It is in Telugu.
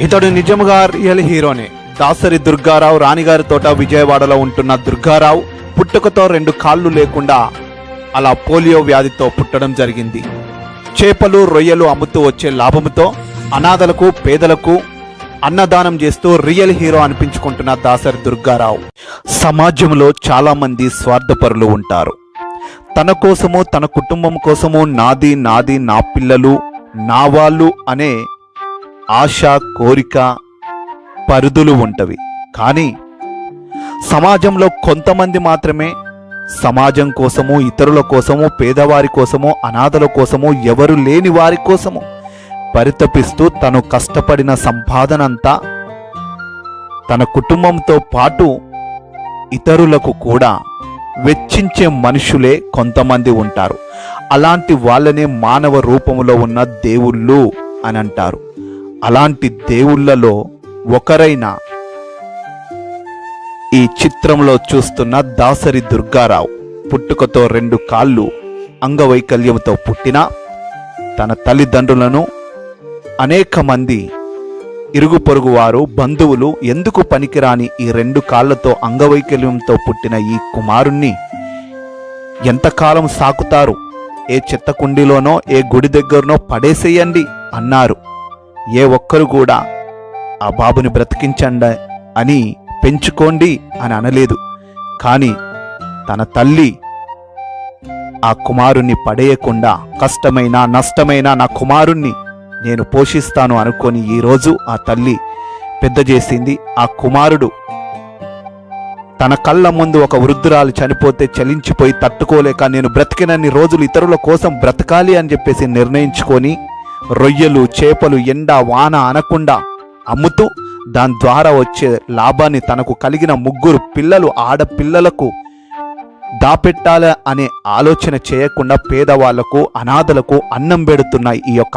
ఇతడు నిజముగా రియల్ హీరోనే. దాసరి దుర్గారావు రాణిగారి తోట విజయవాడలో ఉంటున్న దుర్గారావు పుట్టుకతో రెండు కాళ్ళు లేకుండా అలా పోలియో వ్యాధితో పుట్టడం జరిగింది. చేపలు రొయ్యలు అమ్ముతూ వచ్చే లాభముతో అనాథలకు పేదలకు అన్నదానం చేస్తూ రియల్ హీరో అనిపించుకుంటున్న దాసరి దుర్గారావు. సమాజంలో చాలామంది స్వార్థపరులు ఉంటారు. తన కోసము తన కుటుంబం కోసము నాది నాది నా పిల్లలు నా వాళ్ళు అనే ఆశ కోరిక పరిధులు ఉంటవి. కానీ సమాజంలో కొంతమంది మాత్రమే సమాజం కోసము ఇతరుల కోసము పేదవారి కోసము అనాథల కోసము ఎవరు లేని వారి కోసము పరితపిస్తూ తను కష్టపడిన సంపాదనంతా తన కుటుంబంతో పాటు ఇతరులకు కూడా వెచ్చించే మనుషులే కొంతమంది ఉంటారు. అలాంటి వాళ్ళనే మానవ రూపంలో ఉన్న దేవుళ్ళు అని అంటారు. అలాంటి దేవుళ్ళలో ఒకరైన ఈ చిత్రంలో చూస్తున్న దాసరి దుర్గారావు పుట్టుకతో రెండు కాళ్ళు అంగవైకల్యంతో పుట్టిన తన తల్లిదండ్రులను అనేక మంది ఇరుగు పొరుగు వారు బంధువులు ఎందుకు పనికిరాని ఈ రెండు కాళ్ళతో అంగవైకల్యంతో పుట్టిన ఈ కుమారుణ్ణి ఎంతకాలం సాకుతారు? ఏ చెత్త కుండీలోనో ఏ గుడి దగ్గరనో పడేసేయండి అన్నారు. ఏ ఒక్కరు కూడా ఆ బాబుని బ్రతికించండి అని పెంచుకోండి అని అనలేదు. కానీ తన తల్లి ఆ కుమారుణ్ణి పడేయకుండా కష్టమైన నష్టమైన నా కుమారుణ్ణి నేను పోషిస్తాను అనుకొని ఈరోజు ఆ తల్లి పెద్ద చేసింది. ఆ కుమారుడు తన కళ్ళ ముందు ఒక వృద్ధురాలు చనిపోతే చలించిపోయి తట్టుకోలేక నేను బ్రతికినన్ని రోజులు ఇతరుల కోసం బ్రతకాలి అని చెప్పేసి నిర్ణయించుకొని రొయ్యలు చేపలు ఎండ వాన అనకుండా అమ్ముతూ దాని ద్వారా వచ్చే లాభాన్ని తనకు కలిగిన ముగ్గురు పిల్లలు ఆడపిల్లలకు దాపెట్టాల అనే ఆలోచన చేయకుండా పేదవాళ్ళకు అనాథలకు అన్నం పెడుతున్నాయి ఈ యొక్క